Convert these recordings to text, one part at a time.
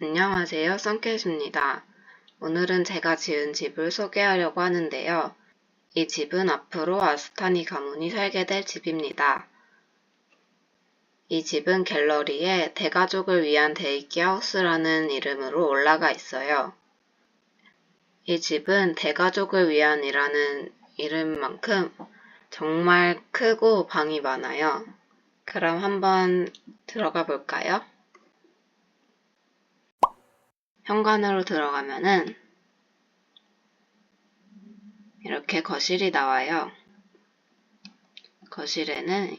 안녕하세요. 썬캣입니다. 오늘은 제가 지은 집을 소개하려고 하는데요. 이 집은 앞으로 아스타니 가문이 살게 될 집입니다. 이 집은 갤러리에 대가족을 위한 데이키 하우스라는 이름으로 올라가 있어요. 이 집은 대가족을 위한이라는 이름만큼 정말 크고 방이 많아요. 그럼 한번 들어가 볼까요? 현관으로 들어가면은 이렇게 거실이 나와요. 거실에는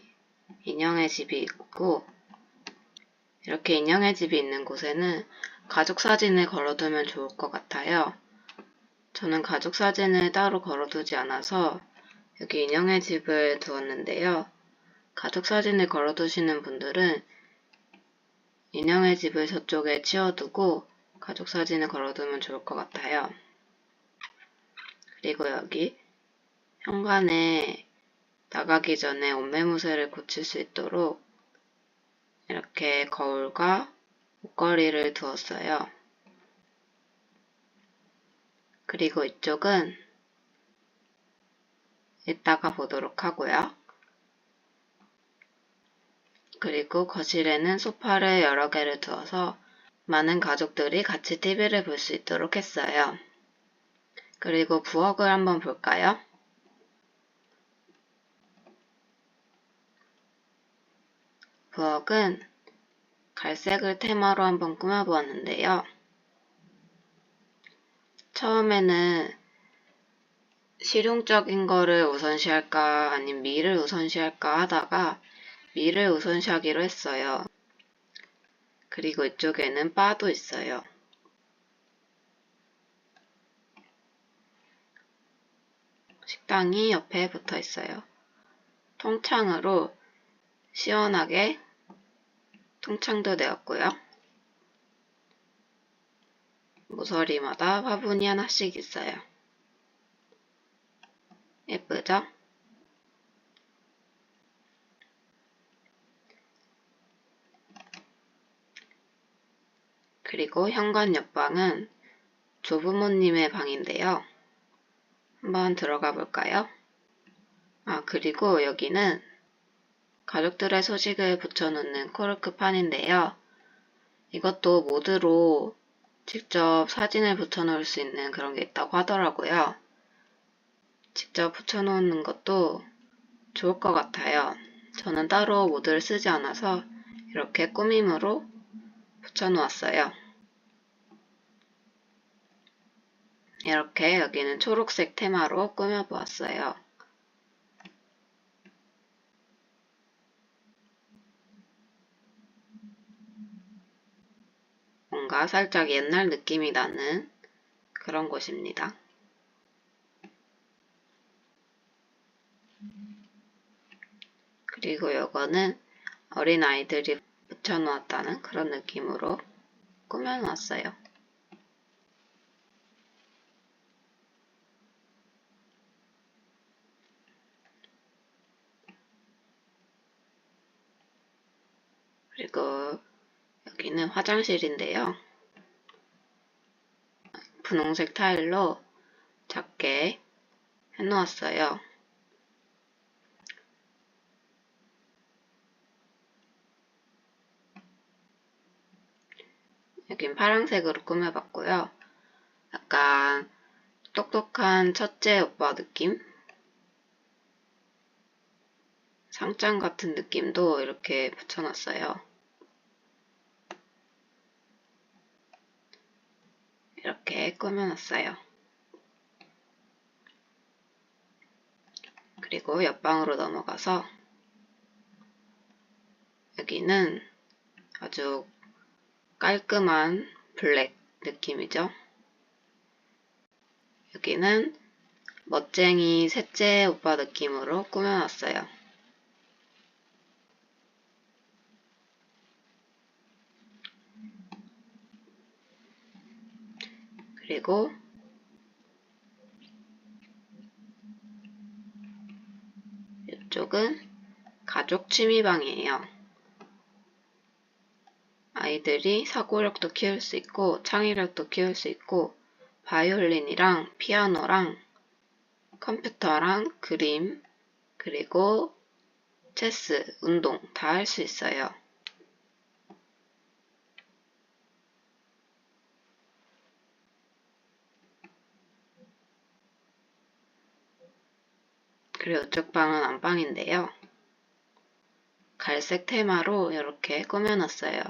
인형의 집이 있고 이렇게 인형의 집이 있는 곳에는 가족 사진을 걸어두면 좋을 것 같아요. 저는 가족 사진을 따로 걸어두지 않아서 여기 인형의 집을 두었는데요. 가족 사진을 걸어두시는 분들은 인형의 집을 저쪽에 치워두고 가족 사진을 걸어두면 좋을 것 같아요. 그리고 여기 현관에 나가기 전에 옷매무새를 고칠 수 있도록 이렇게 거울과 옷걸이를 두었어요. 그리고 이쪽은 이따가 보도록 하고요. 그리고 거실에는 소파를 여러 개를 두어서 많은 가족들이 같이 TV를 볼 수 있도록 했어요. 그리고 부엌을 한번 볼까요? 부엌은 갈색을 테마로 한번 꾸며보았는데요. 처음에는 실용적인 거를 우선시할까 아니면 미를 우선시할까 하다가 미를 우선시하기로 했어요. 그리고 이쪽에는 바도 있어요. 식당이 옆에 붙어 있어요. 통창으로 시원하게 통창도 되었고요. 모서리마다 화분이 하나씩 있어요. 예쁘죠? 그리고 현관 옆방은 조부모님의 방인데요. 한번 들어가 볼까요? 아, 그리고 여기는 가족들의 소식을 붙여놓는 코르크판인데요. 이것도 모드로 직접 사진을 붙여놓을 수 있는 그런 게 있다고 하더라고요. 직접 붙여놓는 것도 좋을 것 같아요. 저는 따로 모드를 쓰지 않아서 이렇게 꾸밈으로 붙여놓았어요. 이렇게 여기는 초록색 테마로 꾸며보았어요. 뭔가 살짝 옛날 느낌이 나는 그런 곳입니다. 그리고 이거는 어린아이들이 붙여놓았다는 그런 느낌으로 꾸며놨어요. 그리고 여기는 화장실인데요. 분홍색 타일로 작게 해놓았어요. 여긴 파란색으로 꾸며봤고요. 약간 똑똑한 첫째 오빠 느낌? 상장 같은 느낌도 이렇게 붙여놨어요. 이렇게 꾸며놨어요. 그리고 옆방으로 넘어가서 여기는 아주 깔끔한 블랙 느낌이죠. 여기는 멋쟁이 셋째 오빠 느낌으로 꾸며놨어요. 그리고 이쪽은 가족 취미방이에요. 아이들이 사고력도 키울 수 있고 창의력도 키울 수 있고 바이올린이랑 피아노랑 컴퓨터랑 그림 그리고 체스, 운동 다 할 수 있어요. 그리고 이쪽 방은 안방인데요. 갈색 테마로 이렇게 꾸며놨어요.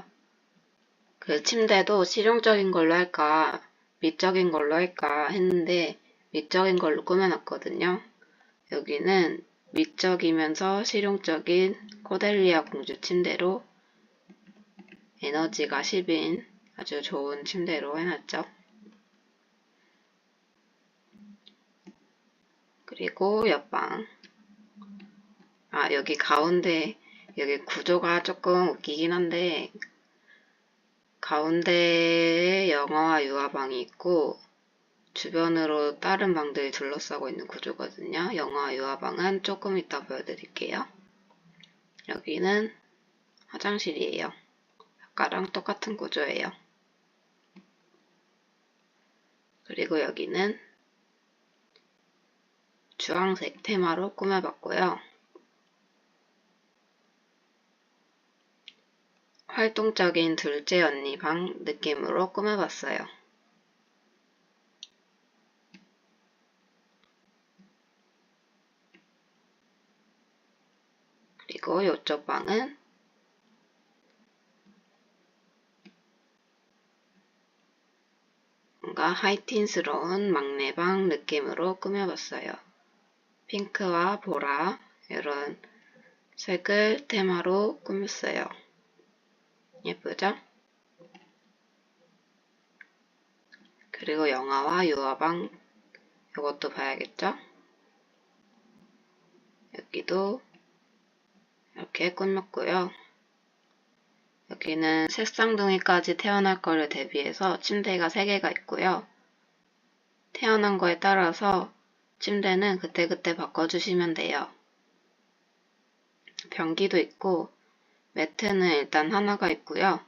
그 침대도 실용적인 걸로 할까, 미적인 걸로 할까 했는데, 미적인 걸로 꾸며놨거든요. 여기는 미적이면서 실용적인 코델리아 공주 침대로 에너지가 10인 아주 좋은 침대로 해놨죠. 그리고 옆방. 아, 여기 가운데, 여기 구조가 조금 웃기긴 한데, 가운데에 영어와 유아방이 있고, 주변으로 다른 방들이 둘러싸고 있는 구조거든요. 영어와 유아방은 조금 이따 보여드릴게요. 여기는 화장실이에요. 아까랑 똑같은 구조예요. 그리고 여기는 주황색 테마로 꾸며봤고요. 활동적인 둘째 언니 방 느낌으로 꾸며봤어요. 그리고 이쪽 방은 뭔가 하이틴스러운 막내방 느낌으로 꾸며봤어요. 핑크와 보라 이런 색을 테마로 꾸몄어요. 예쁘죠? 그리고 영화와 유화방 이것도 봐야겠죠? 여기도 이렇게 꾸몄고요. 여기는 색상둥이까지 태어날 거를 대비해서 침대가 3개가 있고요. 태어난 거에 따라서 침대는 그때그때 바꿔주시면 돼요. 변기도 있고 매트는 일단 하나가 있고요.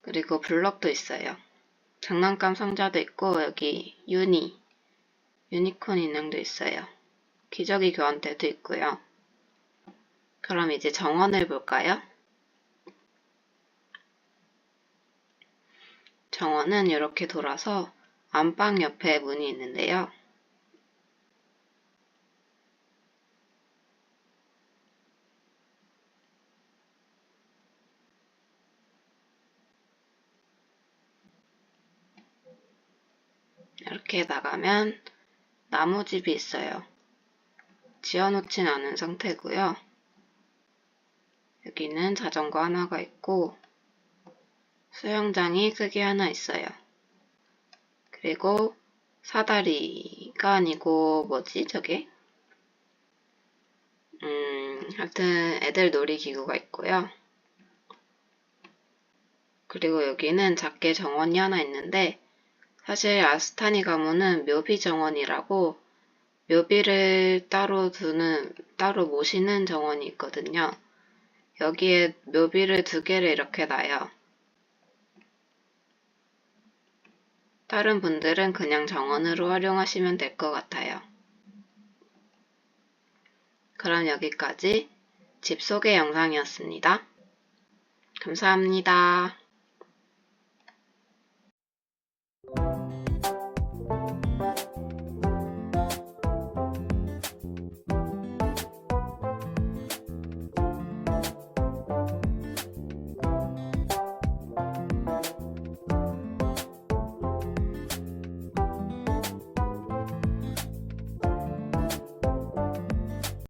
그리고 블럭도 있어요. 장난감 상자도 있고 여기 유니, 유니콘 인형도 있어요. 기저귀 교환대도 있고요. 그럼 이제 정원을 볼까요? 정원은 이렇게 돌아서 안방 옆에 문이 있는데요. 이렇게 나가면 나무집이 있어요. 지어놓진 않은 상태고요. 여기는 자전거 하나가 있고 수영장이 크게 하나 있어요. 그리고 사다리가 아니고 뭐지 저게? 음, 하여튼 애들 놀이기구가 있고요. 그리고 여기는 작게 정원이 하나 있는데 사실 아스타니 가문은 묘비 정원이라고 묘비를 따로 두는 따로 모시는 정원이 있거든요. 여기에 묘비를 두 개를 이렇게 놔요. 다른 분들은 그냥 정원으로 활용하시면 될 것 같아요. 그럼 여기까지 집 소개 영상이었습니다. 감사합니다.